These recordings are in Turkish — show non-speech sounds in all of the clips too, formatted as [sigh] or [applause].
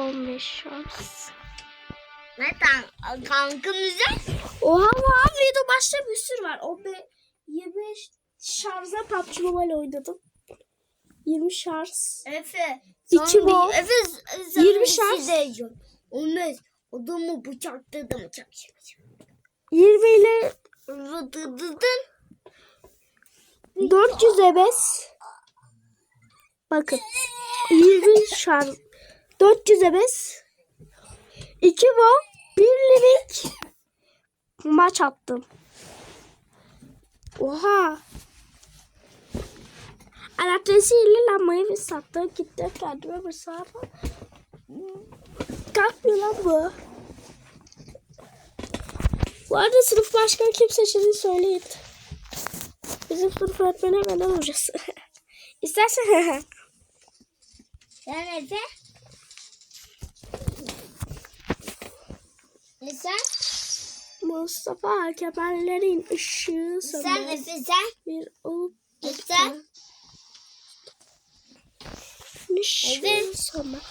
15 şans. Ne tan tankımızı? Oha oha video başta bir sürü var. O be 25 şarjla PUBG Mobile oynadım. 20 şarj. Efe. İki sana bir- bol. Efe sana 20 bir şey şans. diyeceğim. Olmaz. Adamı bıçakladım. Bıçak. 20 ile Rıdıdıdın. 400 ebes. Bakın. 20 şarj. 400 ebes. 2 bol. 1 lirik. Maç attım. Oha. Elektrisiyle lambayı bir sattı. Gitti kendime bir saat. Kalkmıyor lan bu. Bu arada sınıf başkanı kim seçildiğini söyleyin. Bizim sınıf öğretmeni hemen hocası. [laughs] İstersen [laughs] Sen Efe. E sen? Mustafa Kemallerin ışığı sönmez. Sen? Bir olup E sen? ışığı Evet. sönmez.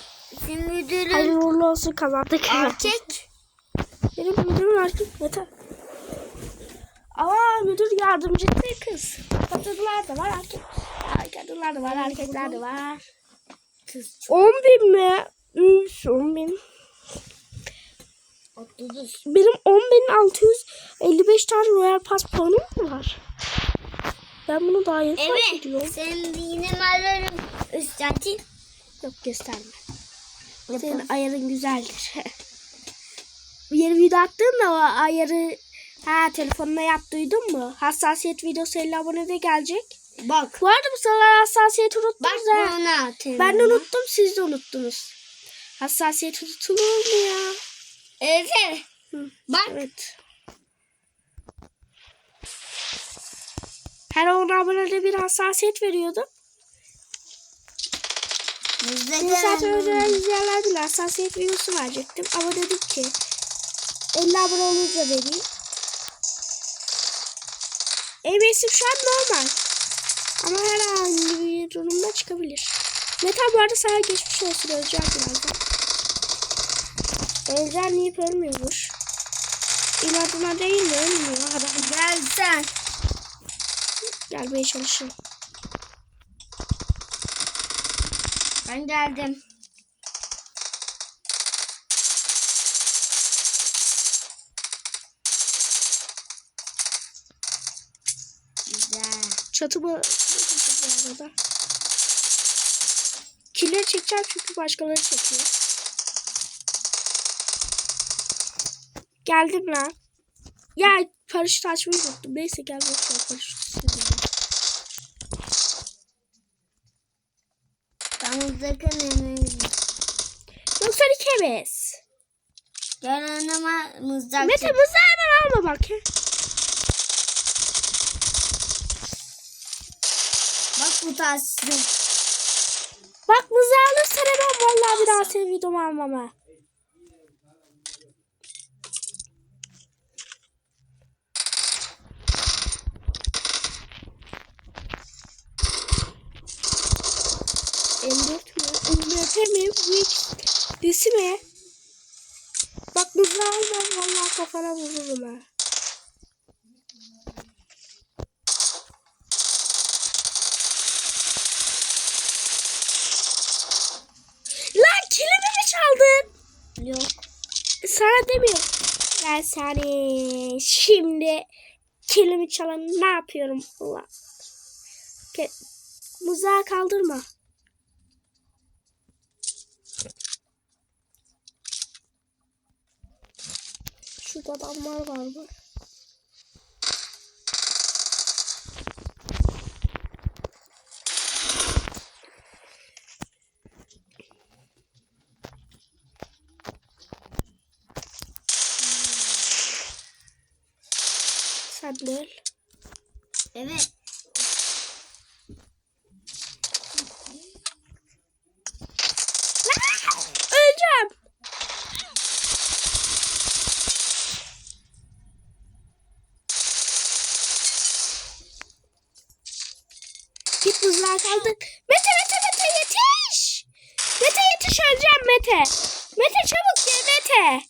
Senin müdürün Hayırlı uğurlu olsun kazandık. erkek. [laughs] Benim müdürüm erkek yeter. Ama müdür yardımcı kız. Kadınlar da var erkek. Kadınlar da var erkekler de var. Kız 10 bin mi? Üf, 10 bin. Benim 10.655 tane Royal Pass puanım mı var? Ben bunu daha yeni fark Evet. ediyorum. Senin yine mallarım üstadın. Yok gösterme. Senin ayarın güzeldir. [laughs] Yeni video attın da o ayarı ha telefonuna yap duydun mu? Hassasiyet videosu 50 abonede gelecek. Bak. Bu arada bu sıralar hassasiyet Bak unuttunuz ha. bana. Ben de unuttum siz de unuttunuz. Hassasiyet unutulur mu ya? Efe. Bak. Evet. Her 10 abonede bir hassasiyet veriyordum. Bir saat önce izleyenler bile hassasiyet videosu verecektim. Ama dedim ki 50 abone olunca vereyim. EBS'im şu an normal. Ama her an bir durumda çıkabilir. Meta bu arada sana geçmiş olsun öleceğim birazdan. Öleceğim deyip ölmüyormuş. İnadına değil mi ölmüyor adam. Gel sen. Gelmeye çalışıyorum. Ben geldim. Güzel. Çatımı arada. Killeri çekeceğim çünkü başkaları çekiyor. Geldim lan. Ya paraşüt açmayı unuttum. Neyse gel bakalım paraşüt. istedim. Damızdaki nenemiz. Yoksa ikimiz. Gel önüme mızrak Mete mızrağı hemen alma bak. Bak bu taşlı. Bak mızrağı alırsan hemen vallahi bir daha senin videomu almam ha. M4 mü? Mete mi? Bu ikisi mi? Bak mızrağı almam vallahi kafana vururum ha. Lan kilimi mi çaldın? Yok. Sana demiyorum. Ben seni şimdi kilimi çalan ne yapıyorum? Allah. Ke Muzağı kaldırma. Şurada adamlar var? Sen de öl. Evet. Öleceğim. Mızrağı kaldır. Mete Mete Mete yetiş. Mete yetiş öleceğim Mete. Mete çabuk gel Mete.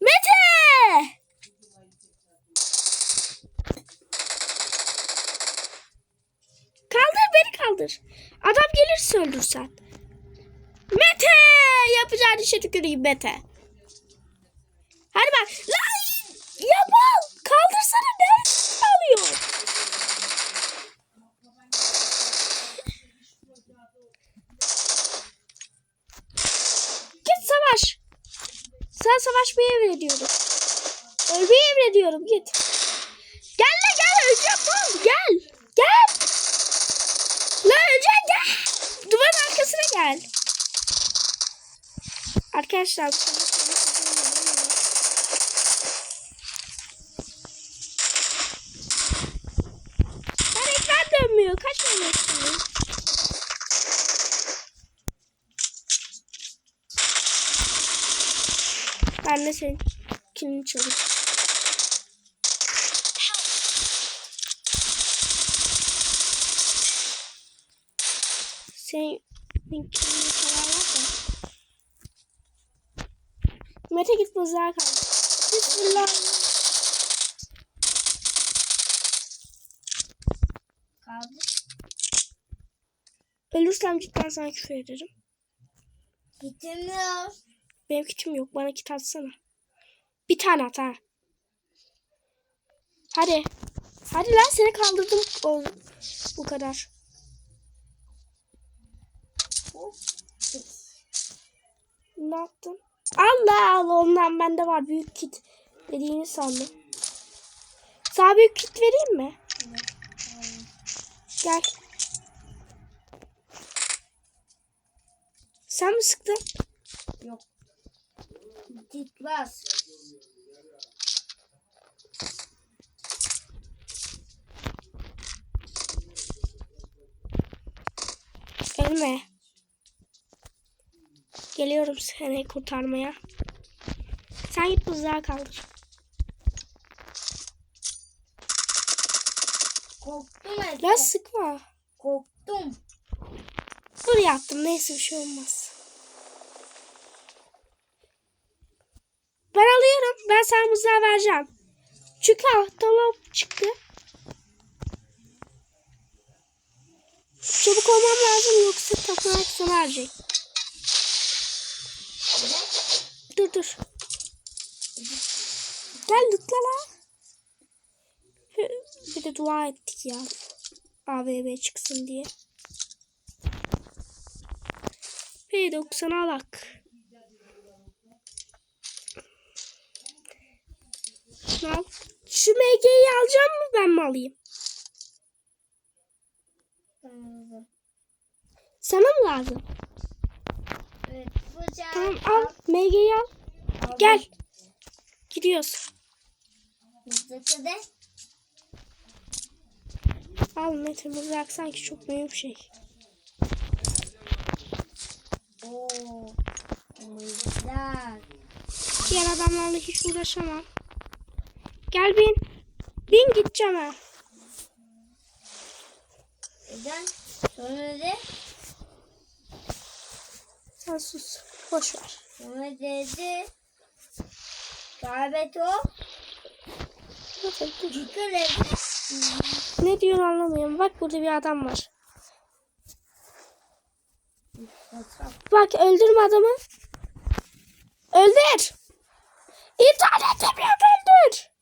Mete! Kaldır beni kaldır. Adam gelirse öldürsen. Mete! Yapacağın işe tüküreyim Mete. Hadi bak. Lan! Yapal! Kaldırsana ne alıyor? Git savaş. Sen savaşmayı emrediyorum. Ölmeyi emrediyorum git. Gel la gel öleceğim lan gel. Gel. La öleceğim gel. Duvarın arkasına gel. Arkadaşlar. De senin kilini çalayım. Senin kilini çalarlar da. Mete git mızrağa kal. Bismillah. Kaldı. Ölürsem cidden sana küfür ederim. Gitmiyor. Benim kitim yok. Bana kit atsana. Bir tane at ha. Hadi. Hadi lan seni kaldırdım. O, bu kadar. Ne yaptın? Allah Allah ondan bende var. Büyük kit dediğini sandım. Sana büyük kit vereyim mi? Gel. Sen mi sıktın? Yok. Gitmez. Ölme. Geliyorum seni kurtarmaya. Sen git buzluğa kaldır. Korktum Efe. Biraz sıkma. Korktum. Buraya attım. Neyse bir şey olmaz. Ben alıyorum. Ben sana mızrağı vereceğim. Çünkü tamam çıktı. Çabuk olmam lazım yoksa takılar sana verecek. Dur dur. Gel lütfen la. [laughs] Bir de dua ettik ya. AVM çıksın diye. P90 alak. Al. MG'yi alacağım mı ben mi alayım? Sana mı lazım? Evet, Tamam al. MG'yi al. Gel. Gidiyoruz. De Al Mete mızrak sanki çok büyük bir şey. Mızrak. Diğer adamlarla hiç uğraşamam. Gel bin. Bin gideceğim ha. Neden? Sonra de Sen sus. Boş ver. sonra dedi. Kaybet o. Dikkat et. Ne diyorsun anlamıyorum. Bak burada bir adam var. Bak öldürme adamı. Öldür. İnternet yapıyor öldür.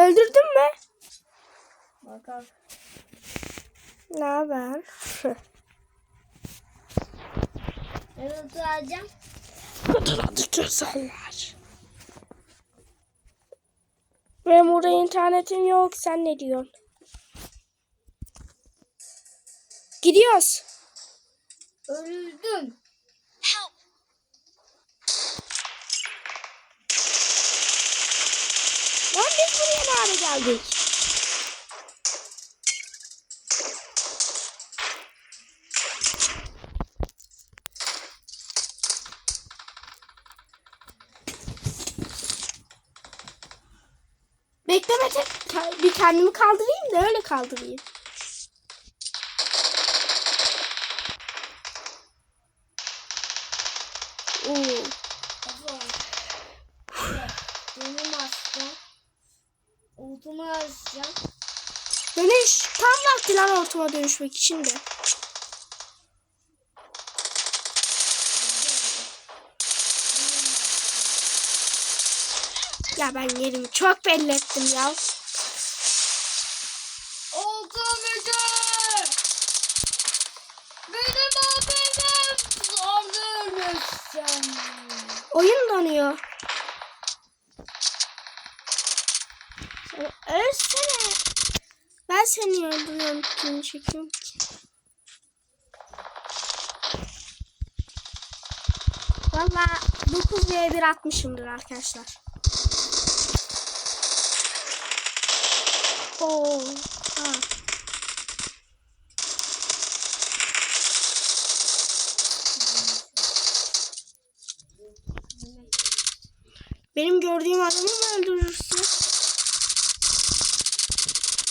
Öldürdün mü? Bakalım. Ne haber? Evet oturacağım. Tutuyorlar. Benim burada internetim yok. Sen ne diyorsun? Gidiyoruz. Öldüm. Lan biz buraya ne hale geldik? Bekleme tek bir kendimi kaldırayım da öyle kaldırayım. Oo. Benim hasta. Oltumu açacağım. Dönüş tam vakti lan oltuma dönüşmek için de. Ya ben yerimi çok belli ettim ya. Oldu müdür. Benim abim öldürmüşsün. Oyun donuyor. Sen ölsene. Ben seni öldürüyorum. Kimi çekiyorum ki. Valla 9 v 1 atmışımdır arkadaşlar. Benim gördüğüm adamı mı öldürürsün?